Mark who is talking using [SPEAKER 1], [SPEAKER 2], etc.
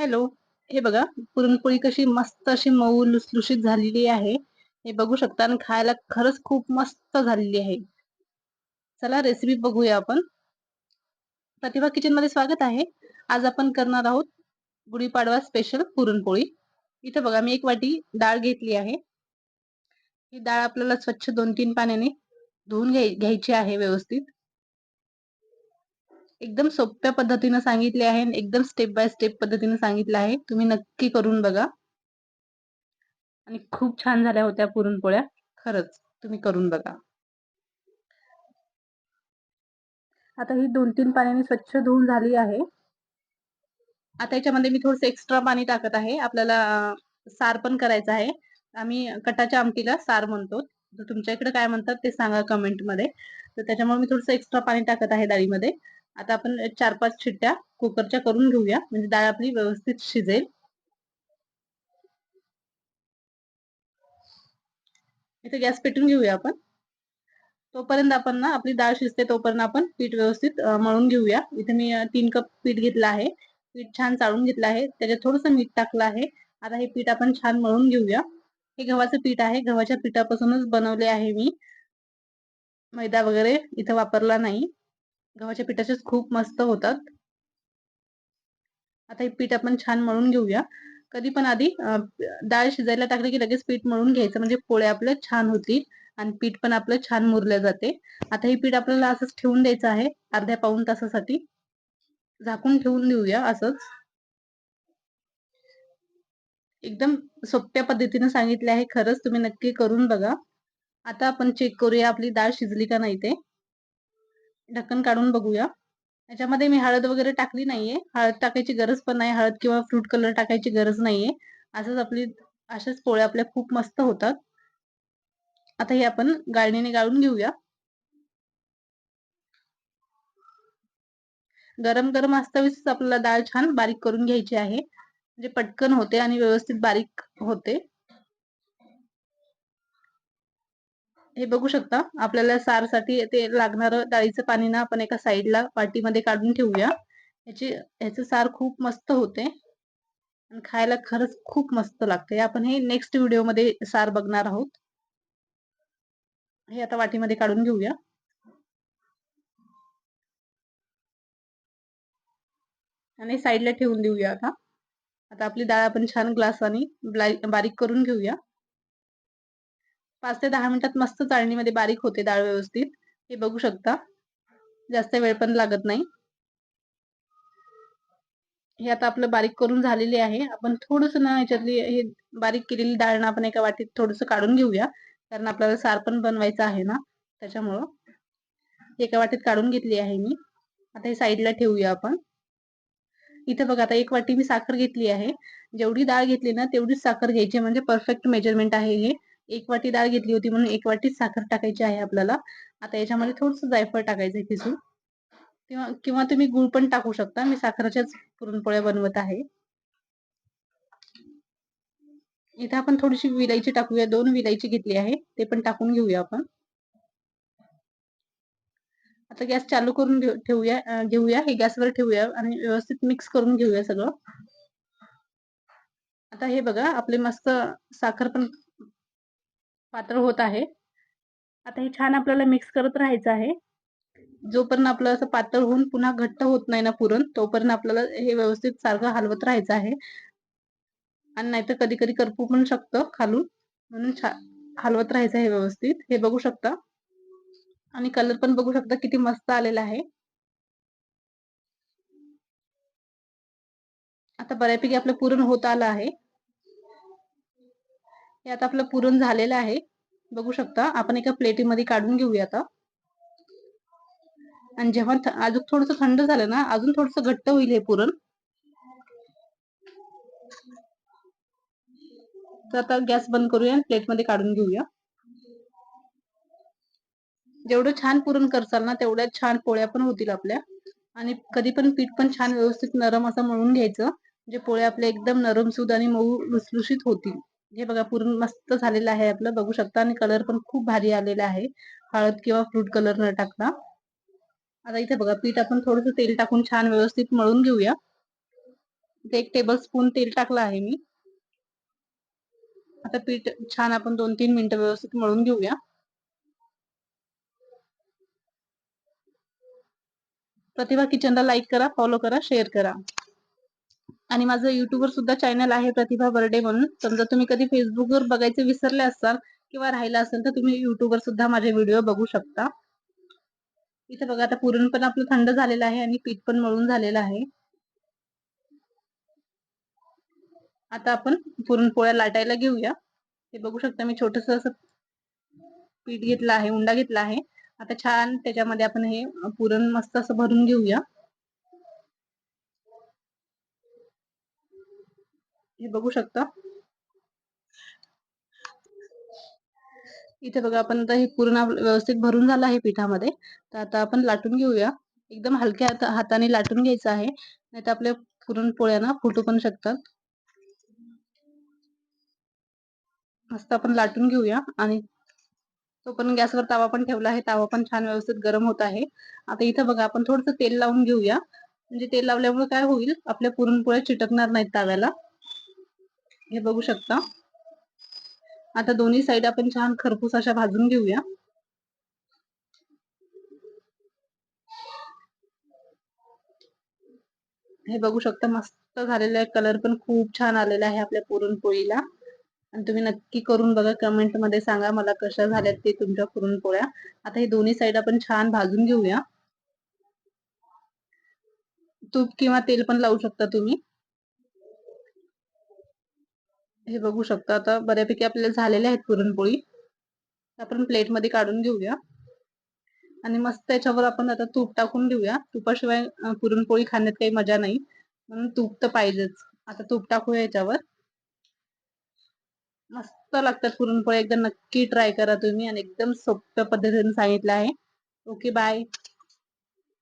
[SPEAKER 1] Hello. हे बघा पुरणपोळी कशी मस्त अशी मऊ लुसलुशीत झालेली आहे. हे बघू शकता आणि खायला खरंच खूप मस्त झालेली आहे. चला रेसिपी बघूया आपण. प्रतिभा किचनमध्ये स्वागत आहे. आज आपण करणार आहोत गुढीपाडवा स्पेशल पुरणपोळी. इथे बघा मी एक वाटी डाळ घेतली आहे. ही डाळ आपल्याला स्वच्छ दोन तीन पाण्याने धुवून घ्यायची आहे व्यवस्थित. एकदम सोप्या पद्धतीने सांगितले आहे एकदम स्टेप बाय स्टेप पद्धतीने सांगितलं आहे. तुम्ही नक्की करून बघा. आणि खूप छान झाल्या होत्या पुरणपोळ्या. खरंच तुम्ही करून बघा. आता ही दोन तीन पाण्याने स्वच्छ धुवून झाली आहे. आता याच्यामध्ये मी थोडस एक्स्ट्रा पाणी टाकत आहे. आपल्याला सार पण करायचं आहे. आम्ही कटाच्या आमटीला सार म्हणतो. तुमच्या इकडे काय म्हणतात ते सांगा कमेंटमध्ये. तर त्याच्यामुळे मी थोडस एक्स्ट्रा पाणी टाकत आहे डाळीमध्ये. आता आपण चार पाच शिट्ट्या कुकरच्या करून घेऊया. म्हणजे डाळ आपली व्यवस्थित शिजेल. इथे गॅस पेटून घेऊया आपण. तोपर्यंत आपण ना आपली डाळ शिजते तोपर्यंत आपण पीठ व्यवस्थित मळून घेऊया. इथे मी तीन कप पीठ घेतलं आहे. पीठ छान चाळून घेतलं आहे. त्याच्यात थोडस मीठ टाकलं आहे. आता हे पीठ आपण छान मळून घेऊया. हे गव्हाचं पीठ आहे. गव्हाच्या पिठापासूनच बनवले आहे मी. मैदा वगैरे इथं वापरला नाही. गव्हाच्या पिठाचेच खूप मस्त होतात. आता हे पीठ आपण छान मळून घेऊया. कधी पण आधी डाळ शिजायला टाकली की लगेच पीठ मळून घ्यायचं. म्हणजे पोळे आपले छान होतील आणि पीठ पण आपलं छान मुरलं जाते. आता हे पीठ आपल्याला असंच ठेवून द्यायचं आहे अर्ध्या पाऊन तासासाठी. झाकून ठेवून देऊया असंच. एकदम सोप्या पद्धतीने सांगितले आहे खरंच तुम्ही नक्की करून बघा. आता आपण चेक करूया आपली डाळ शिजली का नाही ते. ढक्कन काढून बघूया. याच्यामध्ये मी हळद वगैरे टाकली नाहीये. हळद टाकायची गरज पण नाही. हळद किंवा फ्रूट कलर टाकायची गरज नाहीये. असंच आपली अशाच पोळ्या आपल्या खूप मस्त होतात. आता हे आपण गाळणीने गाळून घेऊया. गरम गरम असतावीच आपल्याला डाळ छान बारीक करून घ्यायची आहे. म्हणजे पटकन होते आणि व्यवस्थित बारीक होते. हे बघू शकता. आपल्याला सारसाठी ते लागणार डाळीचं पाणी ना आपण एका साईडला वाटीमध्ये काढून ठेवूया. याची ह्याचं सार खूप मस्त होते. आणि खायला खरंच खूप मस्त लागते. आपण हे नेक्स्ट व्हिडिओमध्ये सार बघणार आहोत. हे आता वाटीमध्ये काढून घेऊया. आणि साईडला ठेवून देऊया आता. आता आपली डाळ आपण छान ग्लासाने बारीक करून घेऊया. पाच ते दहा मिनिटात मस्त चाळणीमध्ये बारीक होते डाळ व्यवस्थित. हे बघू शकता. जास्त वेळ पण लागत नाही. हे आता आपलं बारीक करून झालेले आहे. आपण थोडस ना याच्यातली हे बारीक केलेली डाळ ना आपण एका वाटीत थोडस काढून घेऊया. कारण आपल्याला सार पण बनवायचं आहे ना त्याच्यामुळं. एका वाटीत काढून घेतली आहे मी. आता हे साईडला ठेवूया आपण. इथे बघा आता एक वाटी मी साखर घेतली आहे. जेवढी डाळ घेतली ना तेवढीच साखर घ्यायची म्हणजे परफेक्ट मेजरमेंट आहे हे. एक वाटी डाळ घेतली होती म्हणून एक वाटीच साखर टाकायची आहे आपल्याला. आता याच्यामध्ये थोडस जायफळ टाकायचं किसून किंवा किंवा तुम्ही गुळ पण टाकू शकता. मी साखरच्याच पुरणपोळ्या बनवत आहे. इथे आपण थोडीशी विलायची टाकूया. दोन विलायची घेतली आहे. ते पण टाकून घेऊया आपण. आता गॅस चालू करून ठेवूया. घेऊया. हे गॅसवर ठेवूया आणि व्यवस्थित मिक्स करून घेऊया सगळं. आता हे बघा आपले मस्त साखर पण पातळ होत आहे. आता हे छान आपल्याला मिक्स करत राहायचं आहे. जोपर्यंत आपलं असं पातळ होऊन पुन्हा घट्ट होत नाही ना पुरण तोपर्यंत आपल्याला हे व्यवस्थित सारखं हलवत राहायचं आहे. आणि नाहीतर कधी कधी करपू पण शकतं खालून. म्हणून हलवत राहायचं आहे व्यवस्थित. हे बघू शकता. आणि कलर पण बघू शकता किती मस्त आलेला आहे. आता बऱ्यापैकी आपलं पुरण होत आलं आहे. हे आता आपलं पुरण झालेलं आहे. बघू शकता. आपण एका प्लेटीमध्ये काढून घेऊया आता. आणि जेव्हा अजून थोडस थंड झालं ना अजून थोडस घट्ट होईल हे पुरण. तर आता गॅस बंद करूया आणि प्लेटमध्ये काढून घेऊया. जेवढं छान पुरण करसाल ना तेवढ्या छान पोळ्या पण होतील आपल्या. आणि कधी पण पीठ पण छान व्यवस्थित नरम असं मळून घ्यायचं. म्हणजे पोळ्या आपल्या एकदम नरम सुद आणि मऊ लुसलुशीत होतील. हे बघा पूर्ण मस्त झालेलं आहे आपलं. बघू शकता. आणि कलर पण खूप भारी आलेला आहे. हळद किंवा फ्रूट कलर न टाकता. आता इथे बघा पीठ आपण थोडस तेल टाकून छान व्यवस्थित मळून घेऊया. इथे एक टेबल स्पून तेल टाकलं आहे मी. आता पीठ छान आपण दोन तीन मिनिटं व्यवस्थित मळून घेऊया. प्रतिभा किचनला लाईक करा फॉलो करा शेअर करा. आणि माझं युट्यूबवर सुद्धा चॅनल आहे प्रतिभा बर्डे म्हणून. समजा तुम्ही कधी फेसबुकवर बघायचे विसरले असाल किंवा राहिला असेल तर तुम्ही युट्यूबवर सुद्धा माझे व्हिडिओ बघू शकता. इथे बघा आता पुरण पण आपलं थंड झालेलं आहे आणि पीठ पण मळून झालेलं आहे. आता आपण पुरणपोळ्या लाटायला घेऊया. हे बघू शकता मी छोटस असं पीठ घेतलं आहे उंडा घेतला आहे. आता छान त्याच्यामध्ये आपण हे पुरण मस्त असं भरून घेऊया. हे बघू शकता. इथे बघा आपण आता हे पूर्ण व्यवस्थित भरून झालं आहे पिठामध्ये. तर आता आपण लाटून घेऊया. एकदम हलक्या हाताने लाटून घ्यायचं आहे. नाही तर आपल्या पुरणपोळ्या ना फुटू पण शकतात. मस्त आपण लाटून घेऊया. आणि तो पण गॅसवर तावा पण ठेवला आहे. तावा पण छान व्यवस्थित गरम होत आहे. आता इथं बघा आपण थोडस तेल लावून घेऊया. म्हणजे तेल लावल्यामुळे काय होईल? आपल्या पुरणपोळ्या चिटकणार नाहीत ताव्याला. हे बघू शकता. आता दोन्ही साईड आपण छान खरपूस अशा भाजून घेऊया. हे बघू शकता मस्त झालेला आहे. कलर पण खूप छान आलेला आहे आपल्या पुरणपोळीला. आणि तुम्ही नक्की करून बघा कमेंटमध्ये सांगा मला कशा झाल्यात ते तुमच्या पुरणपोळ्या. आता हे दोन्ही साईड आपण छान भाजून घेऊया. तूप किंवा तेल पण लावू शकता तुम्ही. हे बघू शकता. आता बऱ्यापैकी आपल्याला झालेल्या आहेत पुरणपोळी. आपण प्लेटमध्ये काढून घेऊया. आणि मस्त त्याच्यावर आपण आता तूप टाकून घेऊया. तुपाशिवाय पुरणपोळी खाण्यात काही मजा नाही. म्हणून तूप तर पाहिजेच. आता तूप टाकूया याच्यावर. मस्त लागतात पुरणपोळी. एकदा नक्की ट्राय करा तुम्ही. आणि एकदम सोप्या पद्धतीने सांगितलं आहे. Okay bye